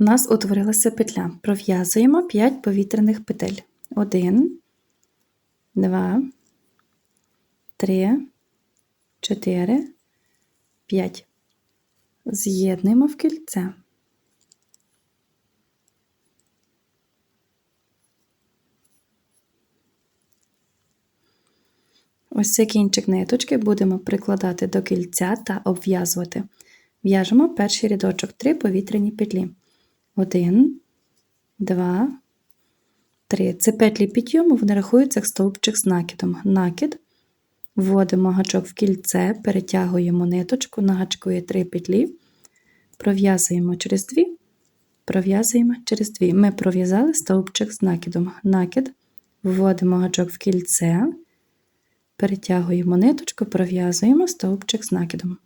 У нас утворилася петля. Пров'язуємо 5 повітряних петель. 1, 2, 3, 4, 5. З'єднуємо в кільце. Ось цей кінчик ниточки будемо прикладати до кільця та обв'язувати. В'яжемо перший рядочок 3 повітряні петлі. 1, 2, 3. Це петлі підйому, вони рахуються як стовпчик з накидом. Накид. Вводимо гачок в кільце, перетягуємо ниточку, на гачку є 3 петлі, пров'язуємо через 2, пров'язуємо через 2. Ми пров'язали стовпчик з накидом. Накид, вводимо гачок в кільце, перетягуємо ниточку, пров'язуємо стовпчик з накидом.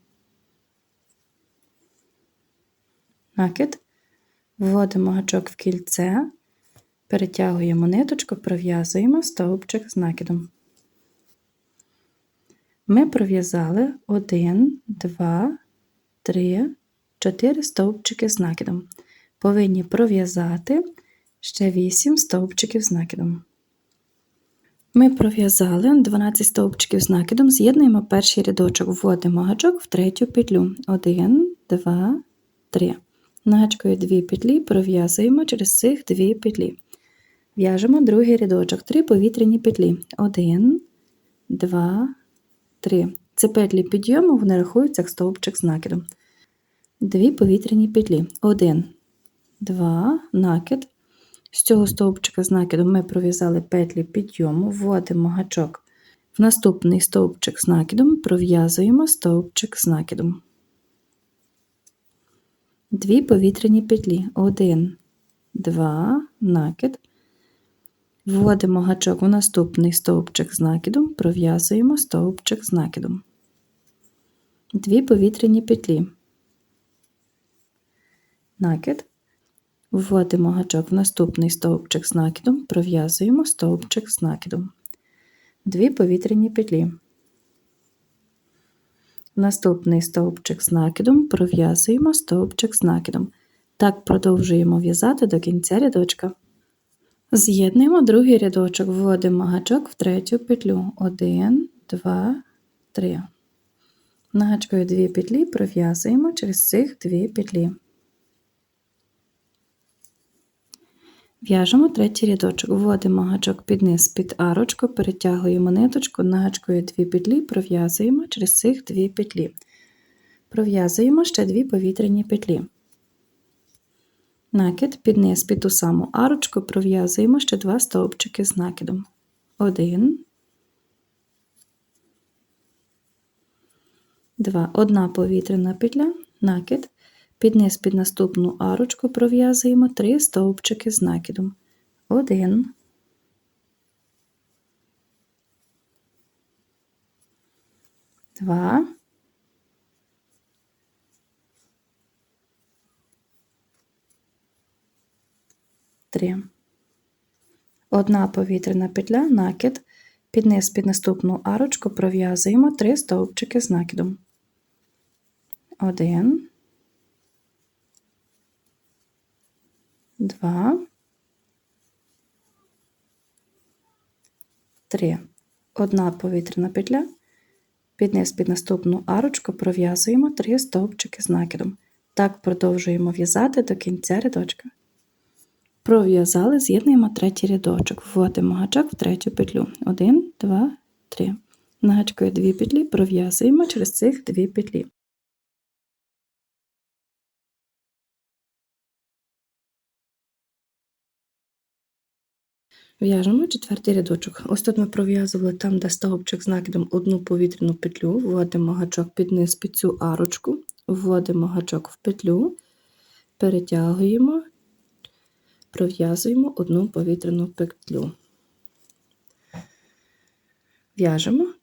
Накид, вводимо гачок в кільце, перетягуємо ниточку, пров'язуємо стовпчик з накидом. Ми пров'язали 1, 2, 3, 4 стовпчики з накидом. Повинні пров'язати ще 8 стовпчиків з накидом. Ми пров'язали 12 стовпчиків з накидом, з'єднуємо перший рядочок, вводимо гачок в третю петлю. 1, 2, 3. Нагачкою 2 петлі пров'язуємо через цих 2 петлі. В'яжемо другий рядочок, 3 повітряні петлі. 1, 2, 3. Це петлі підйому, вони рахуються як стовпчик з накидом. Дві повітряні петлі. 1, 2, накид. З цього стовпчика з накидом ми пров'язали петлі підйому, вводимо гачок в наступний стовпчик з накидом, пров'язуємо стовпчик з накидом. Дві повітряні петлі. 1, 2, накид. Вводимо гачок в наступний стовпчик з накидом, пров'язуємо стовпчик з накидом. Дві повітряні петлі. Накид. Вводимо гачок в наступний стовпчик з накидом, пров'язуємо стовпчик з накидом. Дві повітряні петлі. Наступний стовпчик з накидом пров'язуємо стовпчик з накидом. Так продовжуємо в'язати до кінця рядочка. З'єднуємо другий рядочок, вводимо гачок в третю петлю. 1, 2, 3. Нагачкою 2 петлі пров'язуємо через цих 2 петлі. В'яжемо третій рядочок, вводимо гачок під низ під арочку, перетягуємо ниточку, нагачкою 2 петлі, пров'язуємо через цих 2 петлі. Пров'язуємо ще 2 повітряні петлі. Накид під низ під ту саму арочку пров'язуємо ще 2 стовпчики з накидом. 1, 2. Одна повітряна петля, накид. Під низ під наступну арочку пров'язуємо 3 стовпчики з накидом. 1, 2, 3. Одна повітряна петля, накид. Під низ під наступну арочку пров'язуємо 3 стовпчики з накидом. 1, два, три. Одна повітряна петля. Під низ під наступну арочку пров'язуємо три стовпчики з накидом. Так продовжуємо в'язати до кінця рядочка. Пров'язали, з'єднуємо третій рядочок. Вводимо гачок в третю петлю. Один, два, три. Нагачкою дві петлі пров'язуємо через цих дві петлі. В'яжемо четвертий рядочок. Ось тут ми пров'язували там, де стовпчик з накидом одну повітряну петлю, вводимо гачок під низ під цю арочку, вводимо гачок в петлю, перетягуємо, пров'язуємо одну повітряну петлю. В'яжемо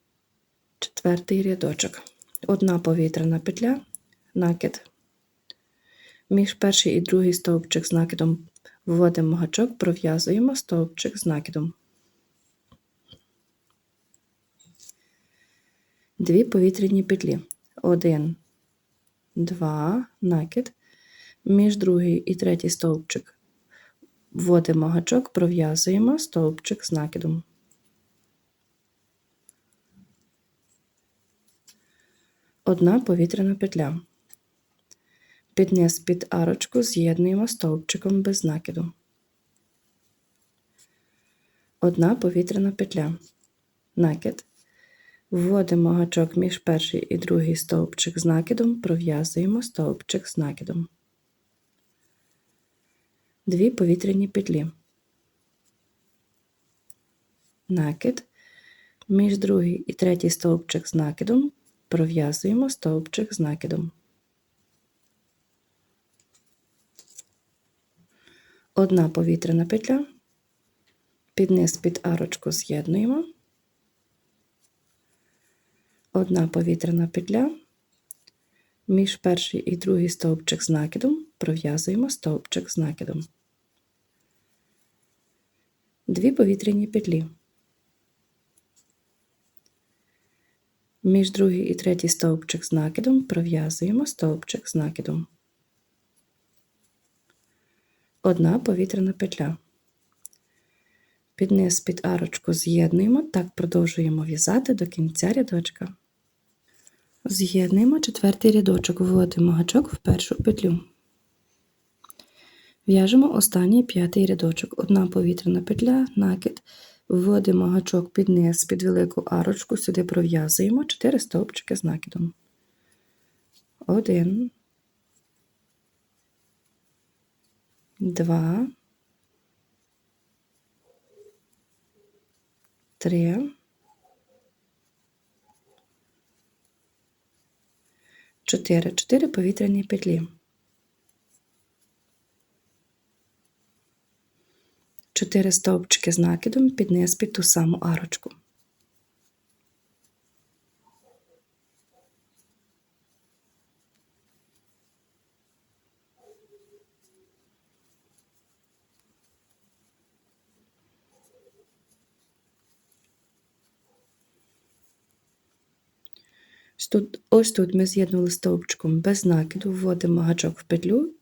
четвертий рядочок. Одна повітряна петля, накид. Між перший і другий стовпчик з накидом Вводимо гачок, пров'язуємо стовпчик з накидом. Дві повітряні петлі. Один, два, накид. Між другий і третій стовпчик вводимо гачок, пров'язуємо стовпчик з накидом. Одна повітряна петля. Під низ під арочку з'єднуємо стовпчиком без накиду. Одна повітряна петля. Накид. Вводимо гачок між перший і другий стовпчик з накидом, пров'язуємо стовпчик з накидом. Дві повітряні петлі. Накид. Між другий і третій стовпчик з накидом пров'язуємо стовпчик з накидом. Одна повітряна петля. Під низ під арочку з'єднуємо. Одна повітряна петля. Між перший і другий стовпчик з накидом пров'язуємо стовпчик з накидом. Дві повітряні петлі. Між другий і третій стовпчик з накидом пров'язуємо стовпчик з накидом. Одна повітряна петля. Під низ під арочку з'єднуємо, так продовжуємо в'язати до кінця рядочка. З'єднуємо четвертий рядочок, вводимо гачок в першу петлю. В'яжемо останній п'ятий рядочок. Одна повітряна петля, накид, вводимо гачок під низ, під велику арочку, сюди пров'язуємо 4 стовпчики з накидом. Один, два, три, чотири. Чотири повітряні петлі. Чотири стовпчики з накидом під низ під ту саму арочку. Ось тут, ось тут ми з'єднували стовпчиком без накиду, вводимо гачок в петлю,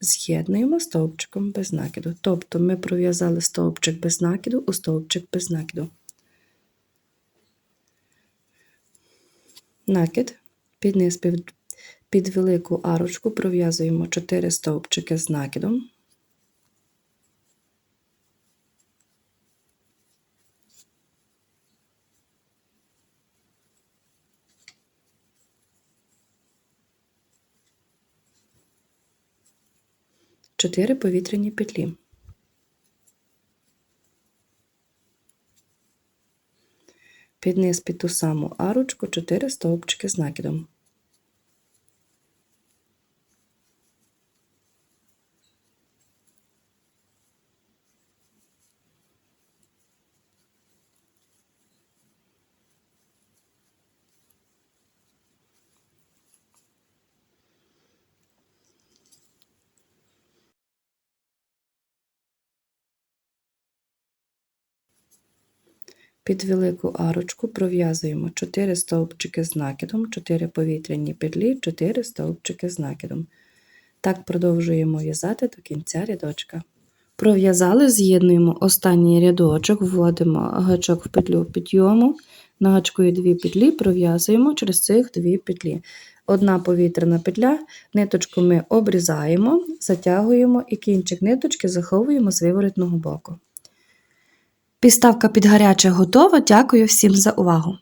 з'єднуємо стовпчиком без накиду. Тобто ми пров'язали стовпчик без накиду у стовпчик без накиду. Накид, під низ під, велику арочку пров'язуємо 4 стовпчики з накидом. Чотири повітряні петлі. Під низ під ту саму арочку 4 стовпчики з накидом. Під велику арочку пров'язуємо 4 стовпчики з накидом, 4 повітряні петлі, 4 стовпчики з накидом. Так продовжуємо в'язати до кінця рядочка. Пров'язали, з'єднуємо останній рядочок, вводимо гачок в петлю підйому, нагачкою 2 петлі, пров'язуємо через цих 2 петлі. Одна повітряна петля, ниточку ми обрізаємо, затягуємо і кінчик ниточки заховуємо з виворотного боку. Підставка під гаряче готова. Дякую всім за увагу!